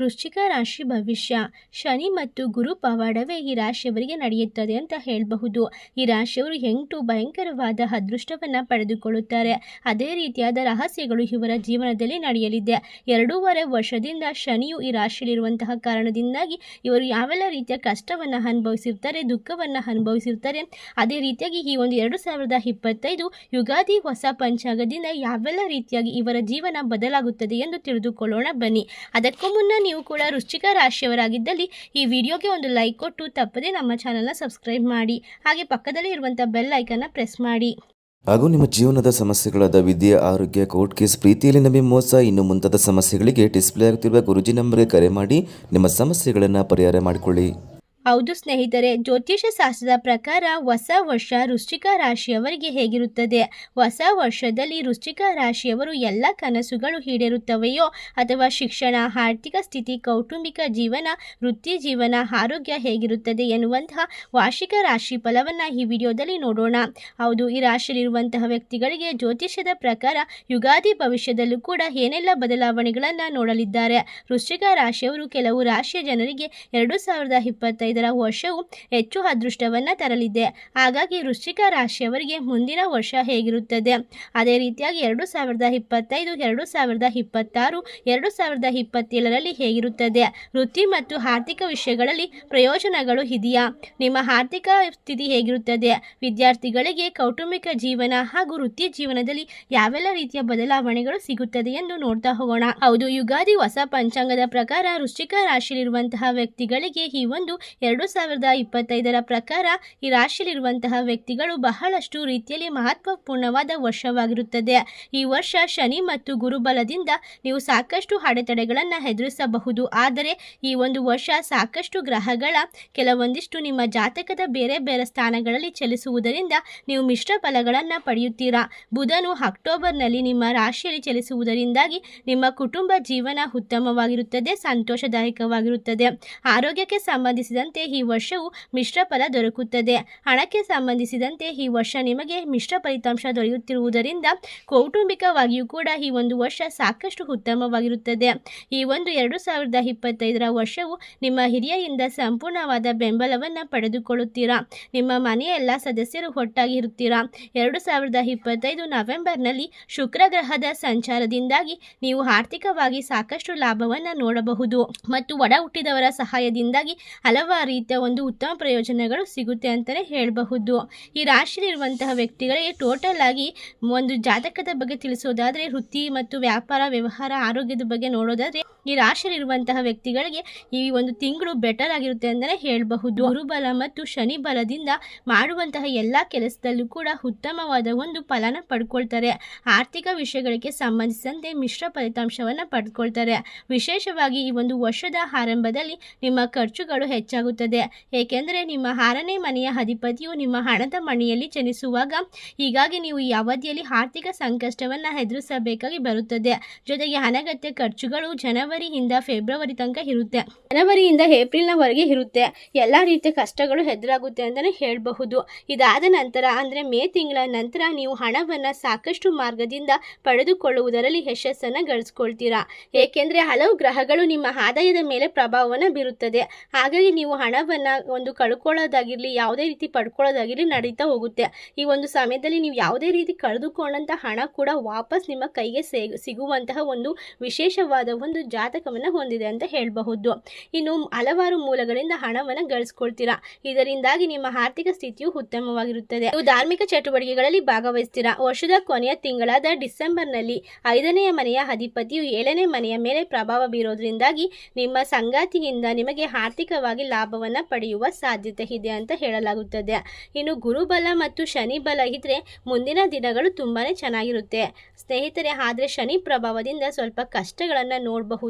ವೃಶ್ಚಿಕ ರಾಶಿ ಭವಿಷ್ಯ. ಶನಿ ಮತ್ತು ಗುರು ಪವಾಡವೇ ಈ ರಾಶಿಯವರಿಗೆ ನಡೆಯುತ್ತದೆ ಅಂತ ಹೇಳಬಹುದು. ಈ ರಾಶಿಯವರು ಎಂಟು ಭಯಂಕರವಾದ ಅದೃಷ್ಟವನ್ನು ಪಡೆದುಕೊಳ್ಳುತ್ತಾರೆ. ಅದೇ ರೀತಿಯಾದ ರಹಸ್ಯಗಳು ಇವರ ಜೀವನದಲ್ಲಿ ನಡೆಯಲಿದೆ. ಎರಡೂವರೆ ವರ್ಷದಿಂದ ಶನಿಯು ಈ ರಾಶಿಯಲ್ಲಿರುವಂತಹ ಕಾರಣದಿಂದಾಗಿ ಇವರು ಯಾವೆಲ್ಲ ರೀತಿಯ ಕಷ್ಟವನ್ನು ಅನುಭವಿಸಿರ್ತಾರೆ, ದುಃಖವನ್ನು ಅನುಭವಿಸಿರ್ತಾರೆ, ಅದೇ ರೀತಿಯಾಗಿ ಈ ಒಂದು ಎರಡು ಸಾವಿರದ ಇಪ್ಪತ್ತೈದು ಯುಗಾದಿ ಹೊಸ ಪಂಚಾಂಗದಿಂದ ಯಾವೆಲ್ಲ ರೀತಿಯಾಗಿ ಇವರ ಜೀವನ ಬದಲಾಗುತ್ತದೆ ಎಂದು ತಿಳಿದುಕೊಳ್ಳೋಣ ಬನ್ನಿ. ಅದಕ್ಕೂ ಮುನ್ನ ನೀವು ಕೂಡ ವೃಶ್ಚಿಕ ರಾಶಿಯವರಾಗಿದ್ದಲ್ಲಿ ಈ ವಿಡಿಯೋಗೆ ಒಂದು ಲೈಕ್ ಕೊಟ್ಟು ತಪ್ಪದೆ ನಮ್ಮ ಚಾನಲ್ನ ಸಬ್ಸ್ಕ್ರೈಬ್ ಮಾಡಿ. ಹಾಗೆ ಪಕ್ಕದಲ್ಲಿ ಇರುವಂಥ ಬೆಲ್ ಐಕನ್ನ ಪ್ರೆಸ್ ಮಾಡಿ. ಹಾಗೂ ನಿಮ್ಮ ಜೀವನದ ಸಮಸ್ಯೆಗಳಾದ ವಿದ್ಯೆ, ಆರೋಗ್ಯ ಕೋರ್ಟ್ ಕೇಸ್ ಪ್ರೀತಿಯಲ್ಲಿ ನಂಬಿ ಮೋಸ, ಇನ್ನು ಮುಂತಾದ ಸಮಸ್ಯೆಗಳಿಗೆ ಡಿಸ್ಪ್ಲೇ ಆಗುತ್ತಿರುವ ಗುರುಜಿ ನಂಬರ್ಗೆ ಕರೆ ಮಾಡಿ ನಿಮ್ಮ ಸಮಸ್ಯೆಗಳನ್ನು ಪರಿಹಾರ ಮಾಡಿಕೊಳ್ಳಿ. ಹೌದು ಸ್ನೇಹಿತರೆ, ಜ್ಯೋತಿಷ್ಯ ಶಾಸ್ತ್ರದ ಪ್ರಕಾರ ಹೊಸ ವರ್ಷ ವೃಶ್ಚಿಕ ರಾಶಿಯವರಿಗೆ ಹೇಗಿರುತ್ತದೆ? ಹೊಸ ವರ್ಷದಲ್ಲಿ ವೃಶ್ಚಿಕ ರಾಶಿಯವರು ಎಲ್ಲ ಕನಸುಗಳು ಈಡೇರುತ್ತವೆಯೋ? ಅಥವಾ ಶಿಕ್ಷಣ, ಆರ್ಥಿಕ ಸ್ಥಿತಿ, ಕೌಟುಂಬಿಕ ಜೀವನ, ವೃತ್ತಿ ಜೀವನ, ಆರೋಗ್ಯ ಹೇಗಿರುತ್ತದೆ ಎನ್ನುವಂತಹ ವಾರ್ಷಿಕ ರಾಶಿ ಫಲವನ್ನು ಈ ವಿಡಿಯೋದಲ್ಲಿ ನೋಡೋಣ. ಹೌದು, ಈ ರಾಶಿಯಲ್ಲಿರುವಂತಹ ವ್ಯಕ್ತಿಗಳಿಗೆ ಜ್ಯೋತಿಷ್ಯದ ಪ್ರಕಾರ ಯುಗಾದಿ ಭವಿಷ್ಯದಲ್ಲೂ ಕೂಡ ಏನೆಲ್ಲ ಬದಲಾವಣೆಗಳನ್ನು ನೋಡಲಿದ್ದಾರೆ? ವೃಶ್ಚಿಕ ರಾಶಿಯವರು ಕೆಲವು ರಾಶಿಯ ಜನರಿಗೆ ಎರಡು ಸಾವಿರದ ಇಪ್ಪತ್ತೈದರ ವರ್ಷವು ಹೆಚ್ಚು ಅದೃಷ್ಟವನ್ನು ತರಲಿದೆ. ಹಾಗಾಗಿ ವೃಶ್ಚಿಕ ರಾಶಿಯವರಿಗೆ ಮುಂದಿನ ವರ್ಷ ಹೇಗಿರುತ್ತದೆ? ಅದೇ ರೀತಿಯಾಗಿ ಎರಡು ಸಾವಿರದ ಇಪ್ಪತ್ತೈದು, ಎರಡು ಸಾವಿರದ ಇಪ್ಪತ್ತಾರು, ಎರಡು ಸಾವಿರದ ಇಪ್ಪತ್ತೇಳರಲ್ಲಿ ಹೇಗಿರುತ್ತದೆ? ವೃತ್ತಿ ಮತ್ತು ಆರ್ಥಿಕ ವಿಷಯಗಳಲ್ಲಿ ಪ್ರಯೋಜನಗಳು ಇದೆಯಾ? ನಿಮ್ಮ ಆರ್ಥಿಕ ಸ್ಥಿತಿ ಹೇಗಿರುತ್ತದೆ? ವಿದ್ಯಾರ್ಥಿಗಳಿಗೆ ಕೌಟುಂಬಿಕ ಜೀವನ ಹಾಗೂ ವೃತ್ತಿ ಜೀವನದಲ್ಲಿ ಯಾವೆಲ್ಲ ರೀತಿಯ ಬದಲಾವಣೆಗಳು ಸಿಗುತ್ತದೆ ಎಂದು ನೋಡ್ತಾ ಹೋಗೋಣ. ಹೌದು, ಯುಗಾದಿ ಹೊಸ ಪಂಚಾಂಗದ ಪ್ರಕಾರ ವೃಶ್ಚಿಕ ರಾಶಿಯಲ್ಲಿರುವಂತಹ ವ್ಯಕ್ತಿಗಳಿಗೆ ಈ ಒಂದು ಎರಡು ಸಾವಿರದ ಇಪ್ಪತ್ತೈದರ ಪ್ರಕಾರ ಈ ರಾಶಿಯಲ್ಲಿರುವಂತಹ ವ್ಯಕ್ತಿಗಳು ಬಹಳಷ್ಟು ರೀತಿಯಲ್ಲಿ ಮಹತ್ವಪೂರ್ಣವಾದ ವರ್ಷವಾಗಿರುತ್ತದೆ. ಈ ವರ್ಷ ಶನಿ ಮತ್ತು ಗುರುಬಲದಿಂದ ನೀವು ಸಾಕಷ್ಟು ಅಡೆತಡೆಗಳನ್ನು ಎದುರಿಸಬಹುದು. ಆದರೆ ಈ ಒಂದು ವರ್ಷ ಸಾಕಷ್ಟು ಗ್ರಹಗಳ ಕೆಲವೊಂದಿಷ್ಟು ನಿಮ್ಮ ಜಾತಕದ ಬೇರೆ ಬೇರೆ ಸ್ಥಾನಗಳಲ್ಲಿ ಚಲಿಸುವುದರಿಂದ ನೀವು ಮಿಶ್ರ ಫಲಗಳನ್ನು ಪಡೆಯುತ್ತೀರಾ? ಬುಧನು ಅಕ್ಟೋಬರ್ನಲ್ಲಿ ನಿಮ್ಮ ರಾಶಿಯಲ್ಲಿ ಚಲಿಸುವುದರಿಂದಾಗಿ ನಿಮ್ಮ ಕುಟುಂಬ ಜೀವನ ಉತ್ತಮವಾಗಿರುತ್ತದೆ, ಸಂತೋಷದಾಯಕವಾಗಿರುತ್ತದೆ. ಆರೋಗ್ಯಕ್ಕೆ ಸಂಬಂಧಿಸಿದಂತೆ ಈ ವರ್ಷವು ಮಿಶ್ರ ಫಲ ದೊರಕುತ್ತದೆ. ಹಣಕ್ಕೆ ಸಂಬಂಧಿಸಿದಂತೆ ಈ ವರ್ಷ ನಿಮಗೆ ಮಿಶ್ರ ಫಲಿತಾಂಶ ದೊರೆಯುತ್ತಿರುವುದರಿಂದ ಕೌಟುಂಬಿಕವಾಗಿಯೂ ಕೂಡ ಈ ಒಂದು ವರ್ಷ ಸಾಕಷ್ಟು ಉತ್ತಮವಾಗಿರುತ್ತದೆ. ಈ ಒಂದು ಎರಡು ಸಾವಿರದ ಇಪ್ಪತ್ತೈದರ ವರ್ಷವು ನಿಮ್ಮ ಹಿರಿಯರಿಂದ ಸಂಪೂರ್ಣವಾದ ಬೆಂಬಲವನ್ನು ಪಡೆದುಕೊಳ್ಳುತ್ತೀರಾ? ನಿಮ್ಮ ಮನೆಯ ಎಲ್ಲ ಸದಸ್ಯರು ಒಟ್ಟಾಗಿ ಇರುತ್ತೀರಾ? ಎರಡು ಸಾವಿರದ ಇಪ್ಪತ್ತೈದು ನವೆಂಬರ್ನಲ್ಲಿ ಶುಕ್ರ ಗ್ರಹದ ಸಂಚಾರದಿಂದಾಗಿ ನೀವು ಆರ್ಥಿಕವಾಗಿ ಸಾಕಷ್ಟು ಲಾಭವನ್ನು ನೋಡಬಹುದು. ಮತ್ತು ಒಡ ಹುಟ್ಟಿದವರ ಸಹಾಯದಿಂದಾಗಿ ಹಲವಾರು ರೀತಿಯ ಒಂದು ಉತ್ತಮ ಪ್ರಯೋಜನಗಳು ಸಿಗುತ್ತೆ ಅಂತಲೇ ಹೇಳಬಹುದು. ಈ ರಾಶಿಯಲ್ಲಿರುವಂತಹ ವ್ಯಕ್ತಿಗಳಿಗೆ ಟೋಟಲ್ ಆಗಿ ಒಂದು ಜಾತಕದ ಬಗ್ಗೆ ತಿಳಿಸೋದಾದರೆ ವೃತ್ತಿ ಮತ್ತು ವ್ಯಾಪಾರ, ವ್ಯವಹಾರ, ಆರೋಗ್ಯದ ಬಗ್ಗೆ ನೋಡೋದಾದರೆ ಈ ರಾಶಿಯಲ್ಲಿರುವಂತಹ ವ್ಯಕ್ತಿಗಳಿಗೆ ಈ ಒಂದು ತಿಂಗಳು ಬೆಟರ್ ಆಗಿರುತ್ತೆ ಅಂತಲೇ ಹೇಳಬಹುದು. ಗುರುಬಲ ಮತ್ತು ಶನಿ ಬಲದಿಂದ ಮಾಡುವಂತಹ ಎಲ್ಲ ಕೆಲಸದಲ್ಲೂ ಕೂಡ ಉತ್ತಮವಾದ ಒಂದು ಫಲನ ಪಡ್ಕೊಳ್ತಾರೆ. ಆರ್ಥಿಕ ವಿಷಯಗಳಿಗೆ ಸಂಬಂಧಿಸಿದಂತೆ ಮಿಶ್ರ ಫಲಿತಾಂಶವನ್ನು ಪಡ್ಕೊಳ್ತಾರೆ. ವಿಶೇಷವಾಗಿ ಈ ಒಂದು ವರ್ಷದ ಆರಂಭದಲ್ಲಿ ನಿಮ್ಮ ಖರ್ಚುಗಳು ಹೆಚ್ಚಾಗುತ್ತದೆ. ಏಕೆಂದರೆ ನಿಮ್ಮ ಆರನೇ ಮನೆಯ ಅಧಿಪತಿಯು ನಿಮ್ಮ ಹಣದ ಮನೆಯಲ್ಲಿ ಜನಿಸುವಾಗ ಹೀಗಾಗಿ ನೀವು ಈ ಅವಧಿಯಲ್ಲಿ ಆರ್ಥಿಕ ಸಂಕಷ್ಟವನ್ನು ಎದುರಿಸಬೇಕಾಗಿ ಬರುತ್ತದೆ. ಜೊತೆಗೆ ಅನಗತ್ಯ ಖರ್ಚುಗಳು ಜನವರಿಯಿಂದ ಫೆಬ್ರವರಿ ತನಕ ಇರುತ್ತೆ. ಜನವರಿಯಿಂದ ಏಪ್ರಿಲ್ನವರೆಗೆ ಇರುತ್ತೆ. ಎಲ್ಲ ರೀತಿಯ ಕಷ್ಟಗಳು ಎದುರಾಗುತ್ತೆ ಅಂತಲೇ ಹೇಳಬಹುದು. ಇದಾದ ನಂತರ, ಅಂದರೆ ಮೇ ತಿಂಗಳ ನಂತರ ನೀವು ಹಣವನ್ನು ಸಾಕಷ್ಟು ಮಾರ್ಗದಿಂದ ಪಡೆದುಕೊಳ್ಳುವುದರಲ್ಲಿ ಯಶಸ್ಸನ್ನು ಗಳಿಸ್ಕೊಳ್ತೀರಾ? ಏಕೆಂದರೆ ಹಲವು ಗ್ರಹಗಳು ನಿಮ್ಮ ಆದಾಯದ ಮೇಲೆ ಪ್ರಭಾವವನ್ನು ಬೀರುತ್ತದೆ. ಹಾಗಾಗಿ ನೀವು ಹಣವನ್ನು ಒಂದು ಕಳ್ಕೊಳ್ಳೋದಾಗಿರಲಿ, ಯಾವುದೇ ರೀತಿ ಪಡ್ಕೊಳ್ಳೋದಾಗಿರಲಿ ನಡೀತಾ ಹೋಗುತ್ತೆ. ಈ ಒಂದು ಸಮಯದಲ್ಲಿ ನೀವು ಯಾವುದೇ ರೀತಿ ಕಳೆದುಕೊಂಡಂಥ ಹಣ ಕೂಡ ವಾಪಸ್ ನಿಮ್ಮ ಕೈಗೆ ಸಿಗುವಂತಹ ಒಂದು ವಿಶೇಷವಾದ ಒಂದು ಜಾತಕವನ್ನು ಹೊಂದಿದೆ ಅಂತ ಹೇಳಬಹುದು. ಇನ್ನು ಹಲವಾರು ಮೂಲಗಳಿಂದ ಹಣವನ್ನು ಗಳಿಸ್ಕೊಳ್ತೀರಾ? ಇದರಿಂದಾಗಿ ನಿಮ್ಮ ಆರ್ಥಿಕ ಸ್ಥಿತಿಯು ಉತ್ತಮವಾಗಿರುತ್ತದೆ. ನೀವು ಧಾರ್ಮಿಕ ಚಟುವಟಿಕೆಗಳಲ್ಲಿ ಭಾಗವಹಿಸ್ತೀರಾ? ವರ್ಷದ ಕೊನೆಯ ತಿಂಗಳಾದ ಡಿಸೆಂಬರ್ನಲ್ಲಿ ಐದನೆಯ ಮನೆಯ ಅಧಿಪತಿಯು ಏಳನೇ ಮನೆಯ ಮೇಲೆ ಪ್ರಭಾವ ಬೀರೋದ್ರಿಂದಾಗಿ ನಿಮ್ಮ ಸಂಗಾತಿಯಿಂದ ನಿಮಗೆ ಆರ್ಥಿಕವಾಗಿ ಲಾಭವನ್ನು ಪಡೆಯುವ ಸಾಧ್ಯತೆ ಇದೆ ಅಂತ ಹೇಳಲಾಗುತ್ತದೆ. ಇನ್ನು ಗುರುಬಲ ಮತ್ತು ಶನಿ ಬಲ ಇದ್ರೆ ಮುಂದಿನ ದಿನಗಳು ತುಂಬಾ ಚೆನ್ನಾಗಿರುತ್ತೆ. ಸ್ನೇಹಿತರೆ, ಆದರೆ ಶನಿ ಪ್ರಭಾವದಿಂದ ಸ್ವಲ್ಪ ಕಷ್ಟಗಳನ್ನು ನೋಡಬಹುದು.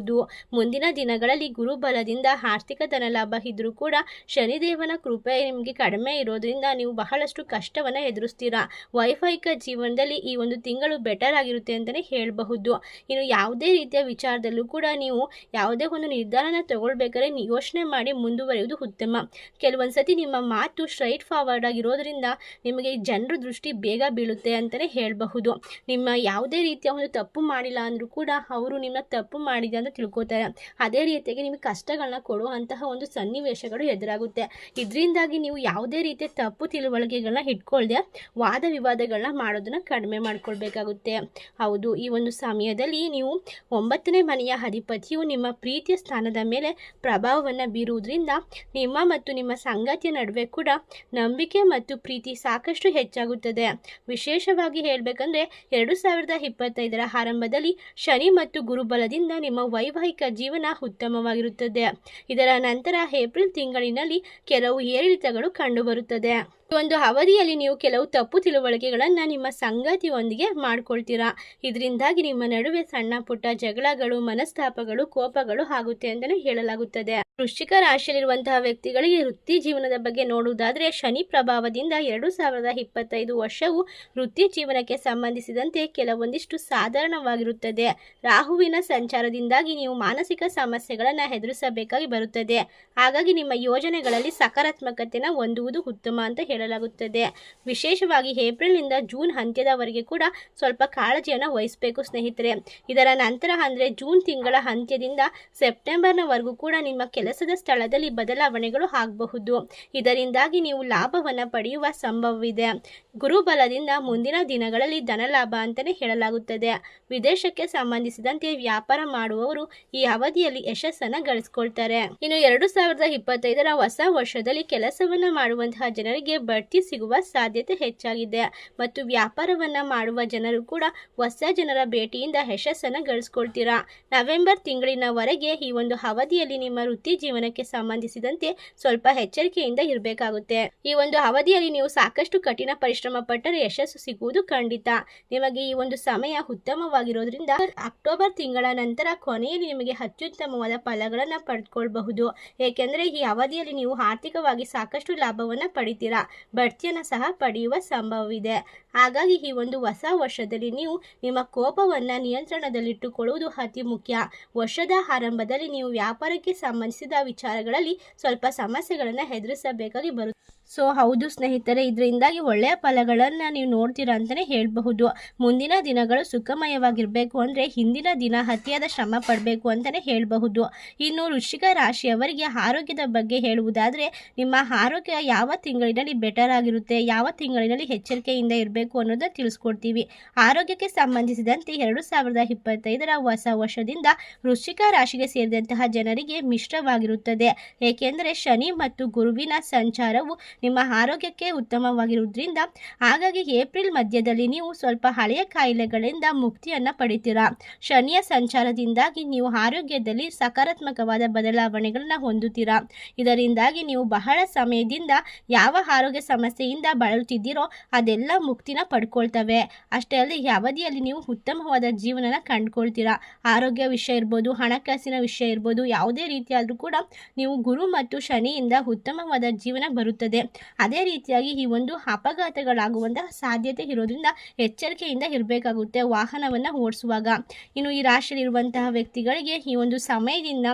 ಮುಂದಿನ ದಿನಗಳಲ್ಲಿ ಗುರುಬಲದಿಂದ ಆರ್ಥಿಕ ಧನ ಲಾಭ ಇದ್ರೂ ಕೂಡ ಶನಿದೇವನ ಕೃಪೆ ನಿಮಗೆ ಕಡಿಮೆ ಇರೋದ್ರಿಂದ ನೀವು ಬಹಳಷ್ಟು ಕಷ್ಟವನ್ನು ಎದುರಿಸ್ತೀರಾ. ವೈಫೈಕ ಜೀವನದಲ್ಲಿ ಈ ಒಂದು ತಿಂಗಳು ಬೆಟರ್ ಆಗಿರುತ್ತೆ ಅಂತಲೇ ಹೇಳಬಹುದು. ಇನ್ನು ಯಾವುದೇ ರೀತಿಯ ವಿಚಾರದಲ್ಲೂ ಕೂಡ ನೀವು ಯಾವುದೇ ಒಂದು ನಿರ್ಧಾರನ ತಗೊಳ್ಬೇಕಾದ್ರೆ ಯೋಚನೆ ಮಾಡಿ ಮುಂದುವರಿಯುವುದು ಉತ್ತಮ. ಕೆಲವೊಂದು ಸತಿ ನಿಮ್ಮ ಮಾತು ಸ್ಟ್ರೈಟ್ ಫಾರ್ವರ್ಡ್ ಆಗಿರೋದ್ರಿಂದ ನಿಮಗೆ ಜನರ ದೃಷ್ಟಿ ಬೇಗ ಬೀಳುತ್ತೆ ಅಂತಲೇ ಹೇಳಬಹುದು. ನಿಮ್ಮ ಯಾವುದೇ ರೀತಿಯ ಒಂದು ತಪ್ಪು ಮಾಡಿಲ್ಲ ಅಂದರೂ ಕೂಡ ಅವರು ನಿಮ್ಮ ತಪ್ಪು ಮಾಡಿದೆ ಅಂತ ತಿಳ್ಕೊತಾರೆ. ಅದೇ ರೀತಿಯಾಗಿ ನಿಮಗೆ ಕಷ್ಟಗಳನ್ನ ಕೊಡುವಂತಹ ಒಂದು ಸನ್ನಿವೇಶಗಳು ಎದುರಾಗುತ್ತೆ. ಇದರಿಂದಾಗಿ ನೀವು ಯಾವುದೇ ರೀತಿಯ ತಪ್ಪು ತಿಳುವಳಿಕೆಗಳನ್ನ ಇಟ್ಕೊಳ್ದೆ ವಾದ ವಿವಾದಗಳನ್ನ ಮಾಡೋದನ್ನ ಕಡಿಮೆ ಮಾಡ್ಕೊಳ್ಬೇಕಾಗುತ್ತೆ. ಹೌದು, ಈ ಒಂದು ಸಮಯದಲ್ಲಿ ನೀವು ಒಂಬತ್ತನೇ ಮನೆಯ ಅಧಿಪತಿಯು ನಿಮ್ಮ ಪ್ರೀತಿಯ ಸ್ಥಾನದ ಮೇಲೆ ಪ್ರಭಾವವನ್ನು ಬೀರುವುದರಿಂದ ನಿಮ್ಮ ಮತ್ತು ನಿಮ್ಮ ಸಂಗಾತಿಯ ನಡುವೆ ಕೂಡ ನಂಬಿಕೆ ಮತ್ತು ಪ್ರೀತಿ ಸಾಕಷ್ಟು ಹೆಚ್ಚಾಗುತ್ತದೆ. ವಿಶೇಷವಾಗಿ ಹೇಳಬೇಕಂದ್ರೆ ಎರಡು ಸಾವಿರದ ಇಪ್ಪತ್ತೈದರ ಆರಂಭದಲ್ಲಿ ಶನಿ ಮತ್ತು ಗುರುಬಲದಿಂದ ನಿಮ್ಮ ವೈವಾಹಿಕ ಜೀವನ ಉತ್ತಮವಾಗಿರುತ್ತದೆ. ಇದರ ನಂತರ ಏಪ್ರಿಲ್ ತಿಂಗಳಿನಲ್ಲಿ ಕೆಲವು ಏರಿಳಿತಗಳು ಕಂಡುಬರುತ್ತದೆ. ಒಂದು ಅವಧಿಯಲ್ಲಿ ನೀವು ಕೆಲವು ತಪ್ಪು ತಿಳುವಳಿಕೆಗಳನ್ನು ನಿಮ್ಮ ಸಂಗಾತಿಯೊಂದಿಗೆ ಮಾಡ್ಕೊಳ್ತೀರಾ? ಇದರಿಂದಾಗಿ ನಿಮ್ಮ ನಡುವೆ ಸಣ್ಣ ಪುಟ್ಟ ಜಗಳಗಳು, ಮನಸ್ತಾಪಗಳು, ಕೋಪಗಳು ಆಗುತ್ತೆ ಅಂತಲೇ ಹೇಳಲಾಗುತ್ತದೆ. ವೃಶ್ಚಿಕ ರಾಶಿಯಲ್ಲಿರುವಂತಹ ವ್ಯಕ್ತಿಗಳಿಗೆ ವೃತ್ತಿ ಜೀವನದ ಬಗ್ಗೆ ನೋಡುವುದಾದ್ರೆ ಶನಿ ಪ್ರಭಾವದಿಂದ ಎರಡು ಸಾವಿರದ ಇಪ್ಪತ್ತೈದು ವರ್ಷವು ವೃತ್ತಿ ಜೀವನಕ್ಕೆ ಸಂಬಂಧಿಸಿದಂತೆ ಕೆಲವೊಂದಿಷ್ಟು ಸಾಧಾರಣವಾಗಿರುತ್ತದೆ. ರಾಹುವಿನ ಸಂಚಾರದಿಂದಾಗಿ ನೀವು ಮಾನಸಿಕ ಸಮಸ್ಯೆಗಳನ್ನು ಎದುರಿಸಬೇಕಾಗಿ ಬರುತ್ತದೆ. ಹಾಗಾಗಿ ನಿಮ್ಮ ಯೋಜನೆಗಳಲ್ಲಿ ಸಕಾರಾತ್ಮಕತೆನ ಹೊಂದುವುದು ಉತ್ತಮ ಅಂತ ಹೇಳಲಾಗುತ್ತದೆ ವಿಶೇಷವಾಗಿ ಏಪ್ರಿಲ್ನಿಂದ ಜೂನ್ ಅಂತ್ಯದವರೆಗೆ ಕೂಡ ಸ್ವಲ್ಪ ಕಾಳಜಿಯನ್ನು ವಹಿಸಬೇಕು ಸ್ನೇಹಿತರೆ. ಇದರ ನಂತರ ಅಂದರೆ ಜೂನ್ ತಿಂಗಳ ಅಂತ್ಯದಿಂದ ಸೆಪ್ಟೆಂಬರ್ನವರೆಗೂ ಕೂಡ ನಿಮ್ಮ ಕೆಲಸದ ಸ್ಥಳದಲ್ಲಿ ಬದಲಾವಣೆಗಳು ಆಗಬಹುದು. ಇದರಿಂದಾಗಿ ನೀವು ಲಾಭವನ್ನು ಪಡೆಯುವ ಸಂಭವವಿದೆ. ಗುರುಬಲದಿಂದ ಮುಂದಿನ ದಿನಗಳಲ್ಲಿ ಧನಲಾಭ ಅಂತಲೇ ಹೇಳಲಾಗುತ್ತದೆ. ವಿದೇಶಕ್ಕೆ ಸಂಬಂಧಿಸಿದಂತೆ ವ್ಯಾಪಾರ ಮಾಡುವವರು ಈ ಅವಧಿಯಲ್ಲಿ ಯಶಸ್ಸನ್ನು ಗಳಿಸಿಕೊಳ್ತಾರೆ. ಇನ್ನು ಎರಡು ಸಾವಿರದ ಇಪ್ಪತ್ತೈದರ ಹೊಸ ವರ್ಷದಲ್ಲಿ ಕೆಲಸವನ್ನು ಮಾಡುವಂತಹ ಜನರಿಗೆ ಬಡ್ತಿ ಸಿಗುವ ಸಾಧ್ಯತೆ ಹೆಚ್ಚಾಗಿದೆ. ಮತ್ತು ವ್ಯಾಪಾರವನ್ನ ಮಾಡುವ ಜನರು ಕೂಡ ಹೊಸ ಜನರ ಭೇಟಿಯಿಂದ ಯಶಸ್ಸನ್ನು ಗಳಿಸ್ಕೊಳ್ತೀರಾ? ನವೆಂಬರ್ ತಿಂಗಳಿನವರೆಗೆ ಈ ಒಂದು ಅವಧಿಯಲ್ಲಿ ನಿಮ್ಮ ವೃತ್ತಿ ಜೀವನಕ್ಕೆ ಸಂಬಂಧಿಸಿದಂತೆ ಸ್ವಲ್ಪ ಎಚ್ಚರಿಕೆಯಿಂದ ಇರಬೇಕಾಗುತ್ತೆ. ಈ ಒಂದು ಅವಧಿಯಲ್ಲಿ ನೀವು ಸಾಕಷ್ಟು ಕಠಿಣ ಪರಿಶ್ರಮ ಪಟ್ಟರೆ ಯಶಸ್ಸು ಸಿಗುವುದು ಖಂಡಿತ. ನಿಮಗೆ ಈ ಒಂದು ಸಮಯ ಉತ್ತಮವಾಗಿರೋದ್ರಿಂದ ಅಕ್ಟೋಬರ್ ತಿಂಗಳ ನಂತರ ಕೊನೆಯಲ್ಲಿ ನಿಮಗೆ ಅತ್ಯುತ್ತಮವಾದ ಫಲಗಳನ್ನು ಪಡೆದುಕೊಳ್ಬಹುದು ಏಕೆಂದರೆ ಈ ಅವಧಿಯಲ್ಲಿ ನೀವು ಆರ್ಥಿಕವಾಗಿ ಸಾಕಷ್ಟು ಲಾಭವನ್ನು ಪಡಿತೀರಾ? ಬಡ್ತಿಯನ್ನು ಸಹ ಪಡೆಯುವ ಸಂಭವವಿದೆ. ಹಾಗಾಗಿ ಈ ಒಂದು ಹೊಸ ವರ್ಷದಲ್ಲಿ ನೀವು ನಿಮ್ಮ ಕೋಪವನ್ನು ನಿಯಂತ್ರಣದಲ್ಲಿಟ್ಟುಕೊಳ್ಳುವುದು ಅತಿ ಮುಖ್ಯ. ವರ್ಷದ ಆರಂಭದಲ್ಲಿ ನೀವು ವ್ಯಾಪಾರಕ್ಕೆ ಸಂಬಂಧಿಸಿದ ವಿಚಾರಗಳಲ್ಲಿ ಸ್ವಲ್ಪ ಸಮಸ್ಯೆಗಳನ್ನು ಎದುರಿಸಬೇಕಾಗಿ ಬರುತ್ತೆ ಸೊ ಹೌದು ಸ್ನೇಹಿತರೆ, ಇದರಿಂದಾಗಿ ಒಳ್ಳೆಯ ಫಲಗಳನ್ನು ನೀವು ನೋಡ್ತೀರಾ ಅಂತಲೇ ಹೇಳಬಹುದು. ಮುಂದಿನ ದಿನಗಳು ಸುಖಮಯವಾಗಿರಬೇಕು ಅಂದರೆ ಹಿಂದಿನ ದಿನ ಅತಿಯಾದ ಶ್ರಮ ಪಡಬೇಕು ಅಂತಲೇ ಹೇಳಬಹುದು. ಇನ್ನು ವೃಶ್ಚಿಕ ರಾಶಿಯವರಿಗೆ ಆರೋಗ್ಯದ ಬಗ್ಗೆ ಹೇಳುವುದಾದರೆ, ನಿಮ್ಮ ಆರೋಗ್ಯ ಯಾವ ತಿಂಗಳಿನಲ್ಲಿ ಬೆಟರ್ ಆಗಿರುತ್ತೆ, ಯಾವ ತಿಂಗಳಿನಲ್ಲಿ ಎಚ್ಚರಿಕೆಯಿಂದ ಇರಬೇಕು ಅನ್ನೋದನ್ನು ತಿಳಿಸ್ಕೊಡ್ತೀವಿ. ಆರೋಗ್ಯಕ್ಕೆ ಸಂಬಂಧಿಸಿದಂತೆ ಎರಡು ಸಾವಿರದ ಇಪ್ಪತ್ತೈದರ ಹೊಸ ವರ್ಷದಿಂದ ವೃಶ್ಚಿಕ ರಾಶಿಗೆ ಸೇರಿದಂತಹ ಜನರಿಗೆ ಮಿಶ್ರವಾಗಿರುತ್ತದೆ. ಏಕೆಂದರೆ ಶನಿ ಮತ್ತು ಗುರುವಿನ ಸಂಚಾರವು ನಿಮ್ಮ ಆರೋಗ್ಯಕ್ಕೆ ಉತ್ತಮವಾಗಿರುವುದರಿಂದ ಹಾಗಾಗಿ ಏಪ್ರಿಲ್ ಮಧ್ಯದಲ್ಲಿ ನೀವು ಸ್ವಲ್ಪ ಹಳೆಯ ಕಾಯಿಲೆಗಳಿಂದ ಮುಕ್ತಿಯನ್ನು ಪಡಿತೀರಾ? ಶನಿಯ ಸಂಚಾರದಿಂದಾಗಿ ನೀವು ಆರೋಗ್ಯದಲ್ಲಿ ಸಕಾರಾತ್ಮಕವಾದ ಬದಲಾವಣೆಗಳನ್ನ ಹೊಂದುತ್ತೀರಾ? ಇದರಿಂದಾಗಿ ನೀವು ಬಹಳ ಸಮಯದಿಂದ ಯಾವ ಆರೋಗ್ಯ ಸಮಸ್ಯೆಯಿಂದ ಬಳಲುತ್ತಿದ್ದೀರೋ ಅದೆಲ್ಲ ಮುಕ್ತಿನ ಪಡ್ಕೊಳ್ತವೆ. ಅಷ್ಟೇ ಅಲ್ಲದೆ ಈ ಅವಧಿಯಲ್ಲಿ ನೀವು ಉತ್ತಮವಾದ ಜೀವನನ ಕಂಡುಕೊಳ್ತೀರಾ? ಆರೋಗ್ಯ ವಿಷಯ ಇರ್ಬೋದು, ಹಣಕಾಸಿನ ವಿಷಯ ಇರ್ಬೋದು, ಯಾವುದೇ ರೀತಿಯಾದರೂ ಕೂಡ ನೀವು ಗುರು ಮತ್ತು ಶನಿಯಿಂದ ಉತ್ತಮವಾದ ಜೀವನ ಬರುತ್ತದೆ. ಅದೇ ರೀತಿಯಾಗಿ ಈ ಒಂದು ಅಪಘಾತಗಳಾಗುವಂತಹ ಸಾಧ್ಯತೆ ಇರೋದ್ರಿಂದ ಎಚ್ಚರಿಕೆಯಿಂದ ಇರಬೇಕಾಗುತ್ತೆ ವಾಹನವನ್ನು ಓಡಿಸುವಾಗ. ಇನ್ನು ಈ ರಾಶಿಯಲ್ಲಿರುವಂತಹ ವ್ಯಕ್ತಿಗಳಿಗೆ ಈ ಒಂದು ಸಮಯದಿಂದ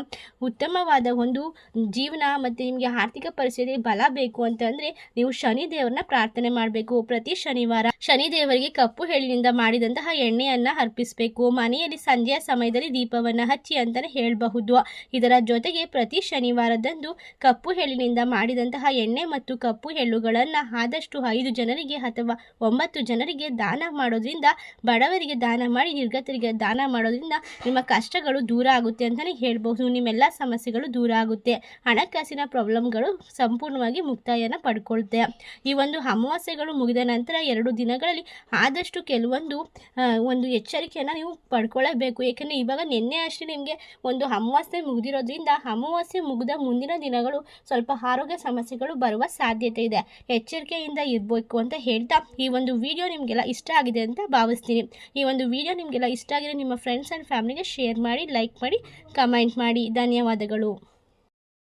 ಉತ್ತಮವಾದ ಒಂದು ಜೀವನ ಮತ್ತು ನಿಮಗೆ ಆರ್ಥಿಕ ಪರಿಸ್ಥಿತಿ ಬಲ ಬೇಕು ಅಂತಂದರೆ ನೀವು ಶನಿ ದೇವರನ್ನ ಪ್ರಾರ್ಥನೆ ಮಾಡಬೇಕು. ಪ್ರತಿ ಶನಿವಾರ ಶನಿ ದೇವರಿಗೆ ಕಪ್ಪು ಹೇಳಿನಿಂದ ಮಾಡಿದಂತಹ ಎಣ್ಣೆಯನ್ನು ಅರ್ಪಿಸಬೇಕು. ಮನೆಯಲ್ಲಿ ಸಂಜೆಯ ಸಮಯದಲ್ಲಿ ದೀಪವನ್ನು ಹಚ್ಚಿ ಅಂತಲೇ ಹೇಳಬಹುದು. ಇದರ ಜೊತೆಗೆ ಪ್ರತಿ ಶನಿವಾರದಂದು ಕಪ್ಪು ಹೇಳಿನಿಂದ ಮಾಡಿದಂತಹ ಎಣ್ಣೆ ಮತ್ತು ಕಪ್ಪು ಎಳ್ಳುಗಳನ್ನು ಆದಷ್ಟು ಐದು ಜನರಿಗೆ ಅಥವಾ ಒಂಬತ್ತು ಜನರಿಗೆ ದಾನ ಮಾಡೋದ್ರಿಂದ, ಬಡವರಿಗೆ ದಾನ ಮಾಡಿ ನಿರ್ಗತರಿಗೆ ದಾನ ಮಾಡೋದ್ರಿಂದ ನಿಮ್ಮ ಕಷ್ಟಗಳು ದೂರ ಆಗುತ್ತೆ ಅಂತಲೇ ಹೇಳ್ಬೋದು ನಿಮ್ಮೆಲ್ಲ ಸಮಸ್ಯೆಗಳು ದೂರ ಆಗುತ್ತೆ. ಹಣಕಾಸಿನ ಪ್ರಾಬ್ಲಮ್ಗಳು ಸಂಪೂರ್ಣವಾಗಿ ಮುಕ್ತಾಯನ ಪಡ್ಕೊಳ್ತೆ. ಈ ಒಂದು ಅಮಾವಾಸ್ಯೆಗಳು ಮುಗಿದ ನಂತರ ಎರಡು ದಿನಗಳಲ್ಲಿ ಆದಷ್ಟು ಕೆಲವೊಂದು ಒಂದು ಎಚ್ಚರಿಕೆಯನ್ನು ನೀವು ಪಡ್ಕೊಳ್ಳಬೇಕು ಏಕೆಂದರೆ ಇವಾಗ ನಿನ್ನೆ ಅಷ್ಟೇ ನಿಮಗೆ ಒಂದು ಅಮಾವಾಸ್ಯೆ ಮುಗಿದಿರೋದ್ರಿಂದ ಅಮಾವಾಸ್ಯೆ ಮುಗಿದ ಮುಂದಿನ ದಿನಗಳು ಸ್ವಲ್ಪ ಆರೋಗ್ಯ ಸಮಸ್ಯೆಗಳು ಬರುವ ಸಾಧ್ಯತೆ ಇದೆ. ಎಚ್ಚರಿಕೆಯಿಂದ ಇರಬೇಕು ಅಂತ ಹೇಳ್ತಾ ಈ ಒಂದು ವಿಡಿಯೋ ನಿಮಗೆಲ್ಲ ಇಷ್ಟ ಆಗಿದೆ ಅಂತ ಭಾವಿಸ್ತೀನಿ. ಈ ಒಂದು ವಿಡಿಯೋ ನಿಮಗೆಲ್ಲ ಇಷ್ಟ ಆಗಿದೆ ನಿಮ್ಮ ಫ್ರೆಂಡ್ಸ್ ಆ್ಯಂಡ್ ಫ್ಯಾಮಿಲಿಗೆ ಶೇರ್ ಮಾಡಿ ಲೈಕ್ ಮಾಡಿ ಕಮೆಂಟ್ ಮಾಡಿ. ಧನ್ಯವಾದಗಳು.